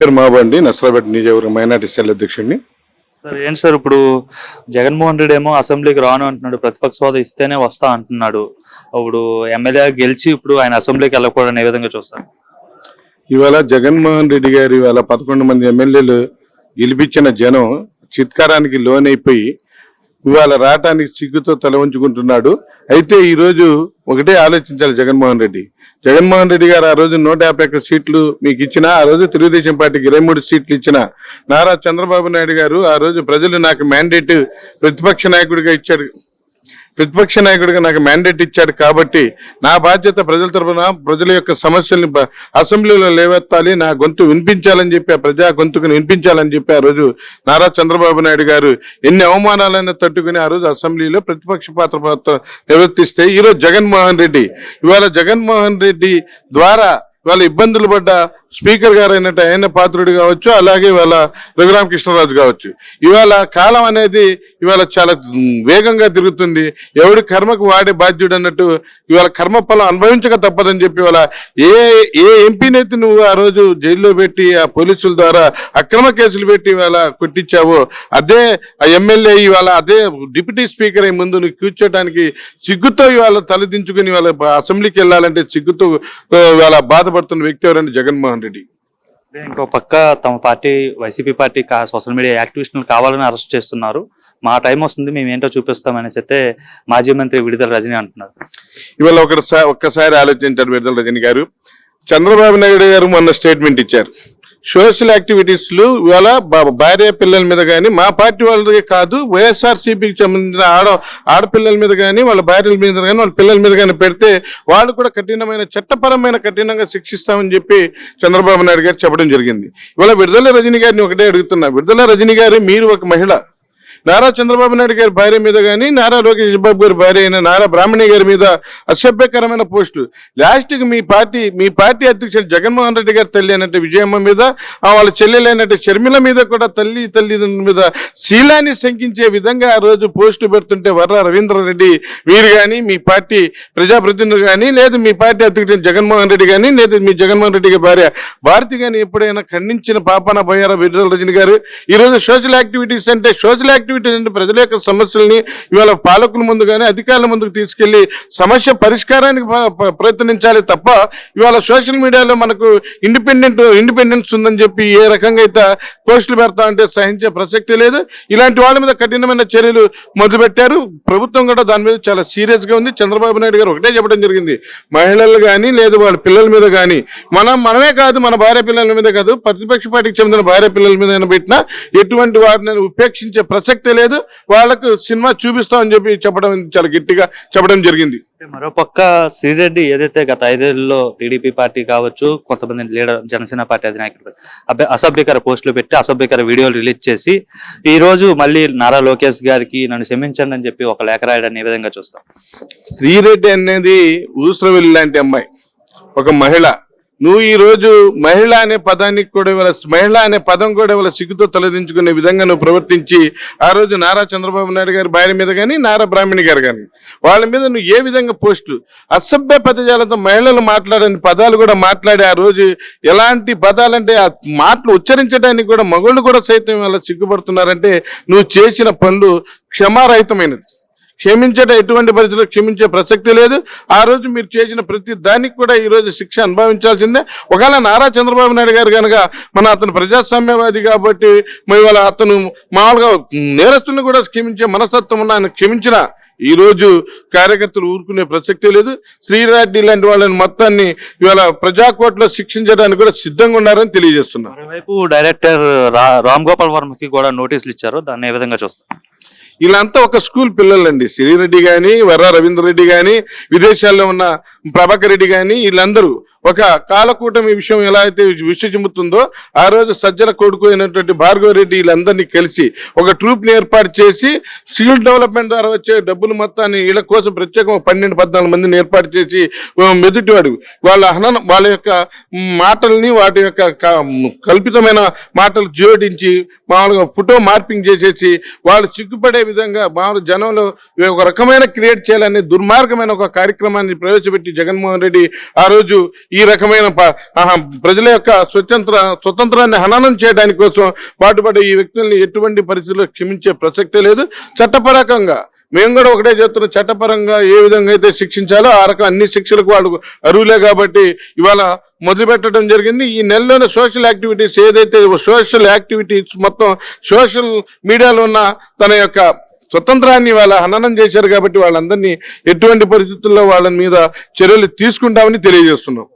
పేరు మాబండి నసరాపేట నియోజకవర్గం మైనార్టీ సెల్ అధ్యక్షుడిని. సార్ ఏంటి సార్ ఇప్పుడు జగన్మోహన్ రెడ్డి ఏమో అసెంబ్లీకి రాను అంటున్నాడు ప్రతిపక్ష హోదా ఇస్తేనే వస్తా అంటున్నాడు. ఇప్పుడు ఎమ్మెల్యే గెలిచి ఇప్పుడు ఆయన అసెంబ్లీకి వెళ్ళకూడదని ఏ విధంగా చూస్తారు? ఇవాళ జగన్మోహన్ రెడ్డి గారు ఇవాళ పదకొండు మంది ఎమ్మెల్యేలు గెలిపించిన జనం చిత్కారానికి లోనైపోయి ఇవాళ రావటానికి సిగ్గుతో తల ఉంచుకుంటున్నాడు అయితే ఈరోజు ఒకటే ఆలోచించాలి జగన్మోహన్ రెడ్డి. జగన్మోహన్ రెడ్డి గారు ఆ రోజు నూట యాభై ఒక్క సీట్లు మీకు ఇచ్చిన ఆ రోజు తెలుగుదేశం పార్టీకి ఇరవై మూడు సీట్లు ఇచ్చిన. నారా చంద్రబాబు నాయుడు గారు ఆ రోజు ప్రజలు నాకు మ్యాండేట్ ప్రతిపక్ష నాయకుడిగా ఇచ్చారు. ప్రతిపక్ష నాయకుడిగా నాకు మ్యాండేట్ ఇచ్చాడు కాబట్టి నా బాధ్యత ప్రజల తరఫున ప్రజల యొక్క సమస్యల్ని అసెంబ్లీలో లేవెత్తాలి నా గొంతు వినిపించాలని చెప్పి ఆ ప్రజా గొంతుకుని వినిపించాలని చెప్పి ఆ రోజు నారా చంద్రబాబు నాయుడు గారు ఎన్ని అవమానాలైనా తట్టుకుని ఆ రోజు అసెంబ్లీలో ప్రతిపక్ష పాత్ర నిర్వర్తిస్తే ఈ రోజు జగన్మోహన్ రెడ్డి. ఇవాళ జగన్మోహన్ రెడ్డి ద్వారా వాళ్ళ ఇబ్బందులు పడ్డ స్పీకర్ గారు అయినట్టు ఆయన పాత్రుడు కావచ్చు అలాగే ఇవాళ రఘురామకృష్ణరాజు కావచ్చు. ఇవాళ కాలం అనేది ఇవాళ చాలా వేగంగా తిరుగుతుంది. ఎవడి కర్మకు వాడే బాధ్యుడు అన్నట్టు ఇవాళ కర్మ ఫలం అనుభవించక తప్పదని చెప్పి ఇవాళ ఏ ఏ ఎంపీనైతే నువ్వు ఆ రోజు జైల్లో పెట్టి ఆ పోలీసుల ద్వారా అక్రమ కేసులు పెట్టి ఇవాళ కొట్టించావో అదే ఆ ఎమ్మెల్యే ఇవాళ అదే డిప్యూటీ స్పీకర్ అయి ముందు నువ్వు కూర్చోడానికి సిగ్గుతో ఇవాళ తలదించుకుని ఇవాళ అసెంబ్లీకి వెళ్ళాలంటే సిగ్గుతో ఇవాళ బాధపడుతున్న వ్యక్తి ఎవరంటే జగన్మోహన్ రెడ్డి. అంటే ఇంకో పక్క తమ party YCP party social media యాక్టివిస్టులు కావాలని అరెస్ట్ చేస్తున్నారు. మా టైం వస్తుంది మేము ఏంటో చూపిస్తామనేసి అయితే మాజీ మంత్రి విడుదల రజనీ అంటున్నారు. ఇవాళ ఒకసారి ఒక్కసారి ఆలోచించారు విడుదల రజని గారు. చంద్రబాబు నాయుడు గారు మొన్న స్టేట్మెంట్ ఇచ్చారు. సోషల్ యాక్టివిటీస్లు ఇవాళ భార్య పిల్లల మీద కానీ మా పార్టీ వాళ్ళకి కాదు వైఎస్ఆర్సీపీకి సంబంధించిన ఆడ ఆడపిల్లల మీద కానీ వాళ్ళ భార్యల మీద కానీ వాళ్ళ పిల్లల మీద కానీ పెడితే వాళ్ళు కూడా కఠినమైన చట్టపరమైన కఠినంగా శిక్షిస్తామని చెప్పి చంద్రబాబు నాయుడు గారు చెప్పడం జరిగింది. ఇవాళ విడుదల రజని గారిని ఒకటే అడుగుతున్నా. విడుదల రజని గారు మీరు ఒక మహిళ. నారా చంద్రబాబు నాయుడు గారి భార్య మీద కానీ నారా లోకేష్ బాబు గారి భార్య అయిన నారా బ్రాహ్మణి గారి మీద అసభ్యకరమైన పోస్టు లాస్ట్కి మీ పార్టీ మీ పార్టీ అధ్యక్షుడు జగన్మోహన్ రెడ్డి గారి తల్లి అయినట్టు విజయమ్మ మీద వాళ్ళ వాళ్ళ చెల్లెలైనట్టు షర్మిల మీద కూడా తల్లి తల్లిదండ్రుల మీద శీలాన్ని శంకించే విధంగా ఆ రోజు పోస్టు పెడుతుంటే వర్ర రవీంద్రారెడ్డి వీరు కానీ మీ పార్టీ ప్రజాప్రతినిధులు కానీ లేదు మీ పార్టీ అధ్యక్షుడు జగన్మోహన్ రెడ్డి కానీ లేదు మీ జగన్మోహన్ రెడ్డి గారి భార్య భారతి కానీ ఎప్పుడైనా ఖండించిన పాపన పోయారా విడుదల రజని గారు? ఈ రోజు సోషల్ యాక్టివిటీస్ అంటే సోషల్ యాక్టివిటీస్ అంటే ప్రజల యొక్క సమస్యల్ని ఇవాళ పాలకుల ముందు కానీ అధికారుల ముందుకు తీసుకెళ్ళి సమస్య పరిష్కారానికి ప్రయత్నించాలి తప్ప ఇవాళ సోషల్ మీడియాలో మనకు ఇండిపెండెంట్ ఇండిపెండెన్స్ ఉందని చెప్పి ఏ రకంగా అయితే పోస్టులు పెడతా అంటే సహించే ప్రసక్తి లేదు. ఇలాంటి వాళ్ళ మీద కఠినమైన చర్యలు మొదలుపెట్టారు. ప్రభుత్వం కూడా దాని మీద చాలా సీరియస్గా ఉంది. చంద్రబాబు నాయుడు గారు ఒకటే చెప్పడం జరిగింది. మహిళలు కానీ లేదు వాళ్ళ పిల్లల మీద కానీ మనం మనమే కాదు మన భార్య పిల్లల మీద కాదు ప్రతిపక్ష పార్టీకి చెందిన భార్య పిల్లల మీద పెట్టినా ఎటువంటి వారిని ఉపేక్షించే ప్రసక్తి లేదు. వాళ్ళకు సినిమా చూపిస్తామని చెప్పి చెప్పడం చాలా గట్టిగా చెప్పడం జరిగింది. మరోపక్క శ్రీరెడ్డి ఏదైతే గత ఐదేళ్ళలో టీడీపీ పార్టీ కావచ్చు కొంతమంది లీడర్ జనసేన పార్టీ అధినాయకులు అసభ్యకర పోస్టులు పెట్టి అసభ్యకర వీడియోలు రిలీజ్ చేసి ఈ రోజు మళ్ళీ నారా లోకేష్ గారికి నన్ను క్షమించండి అని చెప్పి ఒక లేఖ రాయడాన్ని ఏ విధంగా చూస్తాం? శ్రీరెడ్డి అనేది ఊసరవెల్లి లాంటి అమ్మాయి. ఒక మహిళ. నువ్వు ఈ రోజు మహిళ అనే పదానికి కూడా ఇవాళ మహిళ అనే పదం కూడా ఇవాళ సిగ్గుతో తలదించుకునే విధంగా నువ్వు ప్రవర్తించి ఆ రోజు నారా చంద్రబాబు నాయుడు గారి భార్య మీద కానీ నారా బ్రాహ్మణి గారు కానీ వాళ్ళ మీద నువ్వు ఏ విధంగా పోస్టులు అసభ్య పదజాలతో మహిళలు మాట్లాడని పదాలు కూడా మాట్లాడి ఆ రోజు ఎలాంటి పదాలంటే ఆ మాటలు ఉచ్చరించడానికి కూడా మగళ్ళు కూడా సైతం ఇవాళ సిగ్గుపడుతున్నారంటే నువ్వు చేసిన పనులు క్షమారహితమైనది. క్షమించట ఎటువంటి పరిస్థితుల్లో క్షమించే ప్రసక్తి లేదు. ఆ రోజు మీరు చేసిన ప్రతి దానికి కూడా ఈ రోజు శిక్ష అనుభవించాల్సిందే. ఒకవేళ నారా చంద్రబాబు నాయుడు గారు కనుక మన అతను ప్రజాస్వామ్యవాది కాబట్టి మరి ఇవాళ అతను మామూలుగా నేరస్తుని కూడా క్షమించే మనస్తత్వం ఉన్న ఆయన క్షమించిన ఈ రోజు కార్యకర్తలు ఊరుకునే ప్రసక్తి లేదు. శ్రీరెడ్డి లాంటి వాళ్ళని మొత్తాన్ని ఇవాళ ప్రజాకోట్లో శిక్షించడానికి కూడా సిద్ధంగా ఉన్నారని తెలియజేస్తున్నారు మరోవైపు డైరెక్టర్ రా- రామ్ గోపాల్ వర్మకి కూడా నోటీసులు ఇచ్చారు. దాన్ని ఏ విధంగా చూస్తారు? వీళ్ళంతా ఒక స్కూల్ పిల్లలండి. సిరిరెడ్డి గాని వర్ర రవీంద్ర రెడ్డి గాని విదేశాల్లో ఉన్న ప్రభాకర్ రెడ్డి గాని వీళ్ళందరూ ఒక కాలకూటమి విషయం ఎలా అయితే విశ్వచిమ్ముతుందో ఆ రోజు సజ్జల కొడుకు అయినటువంటి భార్గవ రెడ్డి వీళ్ళందరినీ కలిసి ఒక ట్రూప్ని ఏర్పాటు చేసి స్కిల్ డెవలప్మెంట్ ద్వారా వచ్చే డబ్బులు మొత్తాన్ని వీళ్ళ కోసం ప్రత్యేకంగా పన్నెండు పద్నాలుగు మందిని ఏర్పాటు చేసి మెదుటివాడు. వాళ్ళ హనన వాళ్ళ యొక్క మాటల్ని వాటి యొక్క కల్పితమైన మాటలు జోడించి మామూలుగా ఫోటో మార్పింగ్ చేసేసి వాళ్ళు సిగ్గుపడే విధంగా మామూలు జనంలో ఒక రకమైన క్రియేట్ చేయాలని దుర్మార్గమైన ఒక కార్యక్రమాన్ని ప్రవేశపెట్టి జగన్మోహన్ రెడ్డి ఆ రోజు ఈ రకమైన ప- ఆహా, ప్రజల యొక్క స్వతంత్ర స్వతంత్రాన్ని హననం చేయడానికి కోసం పాటుపడే ఈ వ్యక్తుల్ని ఎటువంటి పరిస్థితుల్లో క్షమించే ప్రసక్తే లేదు. చట్టపరకంగా మేము కూడా ఒకటే చెప్తున్నాం చట్టపరంగా ఏ విధంగా అయితే శిక్షించాలో ఆ రకం అన్ని శిక్షలకు వాళ్ళు అరువులే కాబట్టి ఇవాళ మొదలుపెట్టడం జరిగింది. ఈ నెలలోనే సోషల్ యాక్టివిటీస్ ఏదైతే సోషల్ యాక్టివిటీస్ మొత్తం సోషల్ మీడియాలో ఉన్న తన యొక్క స్వతంత్రాన్ని వాళ్ళ హననం చేశారు కాబట్టి వాళ్ళందరినీ ఎటువంటి పరిస్థితుల్లో వాళ్ళ మీద చర్యలు తీసుకుంటామని తెలియజేస్తున్నాం.